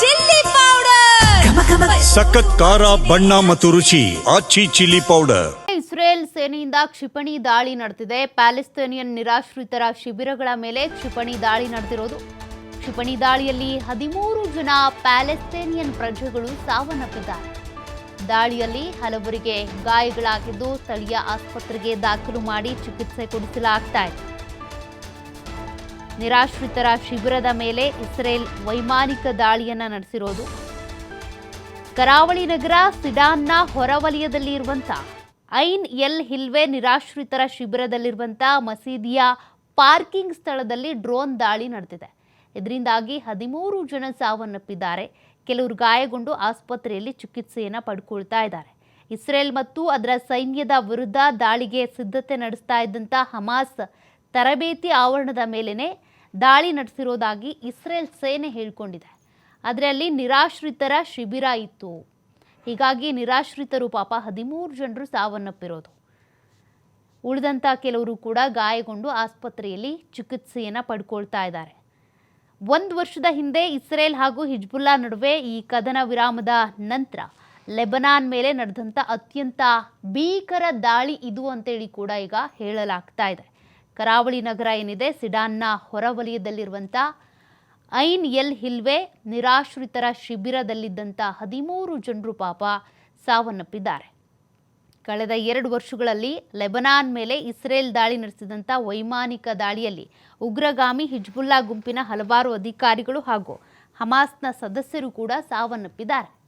Chilli powder. ಸಖತ್ ಖಾರ ಬಣ್ಣ ಮತ್ತು ರುಚಿ ಆಚಿ ಚಿಲ್ಲಿ ಪೌಡರ್. ಇಸ್ರೇಲ್ ಸೇನೆಯಿಂದ ಕ್ಷಿಪಣಿ ದಾಳಿ ನಡೆದಿದೆ. ಪ್ಯಾಲೆಸ್ತೇನಿಯನ್ ನಿರಾಶ್ರಿತರ ಶಿಬಿರಗಳ ಮೇಲೆ ಕ್ಷಿಪಣಿ ದಾಳಿ ನಡೆದಿರೋದು ಕ್ಷಿಪಣಿ ದಾಳಿಯಲ್ಲಿ ಹದಿಮೂರು ಜನ ಪ್ಯಾಲೆಸ್ತೇನಿಯನ್ ಪ್ರಜೆಗಳು ಸಾವನ್ನಪ್ಪಿದ್ದಾರೆ. ದಾಳಿಯಲ್ಲಿ ಹಲವರಿಗೆ ಗಾಯಗಳಾಗಿದ್ದು ಸ್ಥಳೀಯ ಆಸ್ಪತ್ರೆಗೆ ದಾಖಲು ಮಾಡಿ ಚಿಕಿತ್ಸೆ ಕೊಡಿಸಲಾಗ್ತಾ ಇದೆ. ನಿರಾಶ್ರಿತರ ಶಿಬಿರದ ಮೇಲೆ ಇಸ್ರೇಲ್ ವೈಮಾನಿಕ ದಾಳಿಯನ್ನು ನಡೆಸಿರೋದು. ಕರಾವಳಿ ನಗರ ಸಿಡಾನ್ನ ಹೊರವಲಯದಲ್ಲಿ ಇರುವಂತ ಐನ್ ಎಲ್ ಹಿಲ್ವೆ ನಿರಾಶ್ರಿತರ ಶಿಬಿರದಲ್ಲಿರುವಂಥ ಮಸೀದಿಯ ಪಾರ್ಕಿಂಗ್ ಸ್ಥಳದಲ್ಲಿ ಡ್ರೋನ್ ದಾಳಿ ನಡೆದಿದೆ. ಇದರಿಂದಾಗಿ ಹದಿಮೂರು ಜನ ಸಾವನ್ನಪ್ಪಿದ್ದಾರೆ. ಕೆಲವರು ಗಾಯಗೊಂಡು ಆಸ್ಪತ್ರೆಯಲ್ಲಿ ಚಿಕಿತ್ಸೆಯನ್ನು ಪಡ್ಕೊಳ್ತಾ ಇದ್ದಾರೆ. ಇಸ್ರೇಲ್ ಮತ್ತು ಅದರ ಸೈನ್ಯದ ವಿರುದ್ಧ ದಾಳಿಗೆ ಸಿದ್ಧತೆ ನಡೆಸ್ತಾ ಇದ್ದಂಥ ಹಮಾಸ್ ತರಬೇತಿ ಆವರಣದ ಮೇಲೇನೆ ದಾಳಿ ನಡೆಸಿರೋದಾಗಿ ಇಸ್ರೇಲ್ ಸೇನೆ ಹೇಳ್ಕೊಂಡಿದೆ. ಆದರೆ ಅಲ್ಲಿ ನಿರಾಶ್ರಿತರ ಶಿಬಿರ ಇತ್ತು. ಹೀಗಾಗಿ ನಿರಾಶ್ರಿತರು ಪಾಪ ಹದಿಮೂರು ಜನರು ಸಾವನ್ನಪ್ಪಿರೋದು. ಉಳಿದಂಥ ಕೆಲವರು ಕೂಡ ಗಾಯಗೊಂಡು ಆಸ್ಪತ್ರೆಯಲ್ಲಿ ಚಿಕಿತ್ಸೆಯನ್ನು ಪಡ್ಕೊಳ್ತಾ ಇದ್ದಾರೆ. ಒಂದು ವರ್ಷದ ಹಿಂದೆ ಇಸ್ರೇಲ್ ಹಾಗೂ ಹಿಜ್ಬುಲ್ಲಾ ನಡುವೆ ಈ ಕದನ ವಿರಾಮದ ನಂತರ ಲೆಬನಾನ್ ಮೇಲೆ ನಡೆದಂಥ ಅತ್ಯಂತ ಭೀಕರ ದಾಳಿ ಇದು ಅಂತೇಳಿ ಕೂಡ ಈಗ ಹೇಳಲಾಗ್ತಾ ಇದೆ. ಕರಾವಳಿ ನಗರ ಏನಿದೆ, ಸಿಡಾನ್ನ ಹೊರವಲಯದಲ್ಲಿರುವಂಥ ಐನ್ ಎಲ್ ಹಿಲ್ವೆ ನಿರಾಶ್ರಿತರ ಶಿಬಿರದಲ್ಲಿದ್ದಂಥ ಹದಿಮೂರು ಜನರು ಪಾಪ ಸಾವನ್ನಪ್ಪಿದ್ದಾರೆ. ಕಳೆದ ಎರಡು ವರ್ಷಗಳಲ್ಲಿ ಲೆಬನಾನ್ ಮೇಲೆ ಇಸ್ರೇಲ್ ದಾಳಿ ನಡೆಸಿದಂಥ ವೈಮಾನಿಕ ದಾಳಿಯಲ್ಲಿ ಉಗ್ರಗಾಮಿ ಹಿಜ್ಬುಲ್ಲಾ ಗುಂಪಿನ ಹಲವಾರು ಅಧಿಕಾರಿಗಳು ಹಾಗೂ ಹಮಾಸ್ನ ಸದಸ್ಯರು ಕೂಡ ಸಾವನ್ನಪ್ಪಿದ್ದಾರೆ.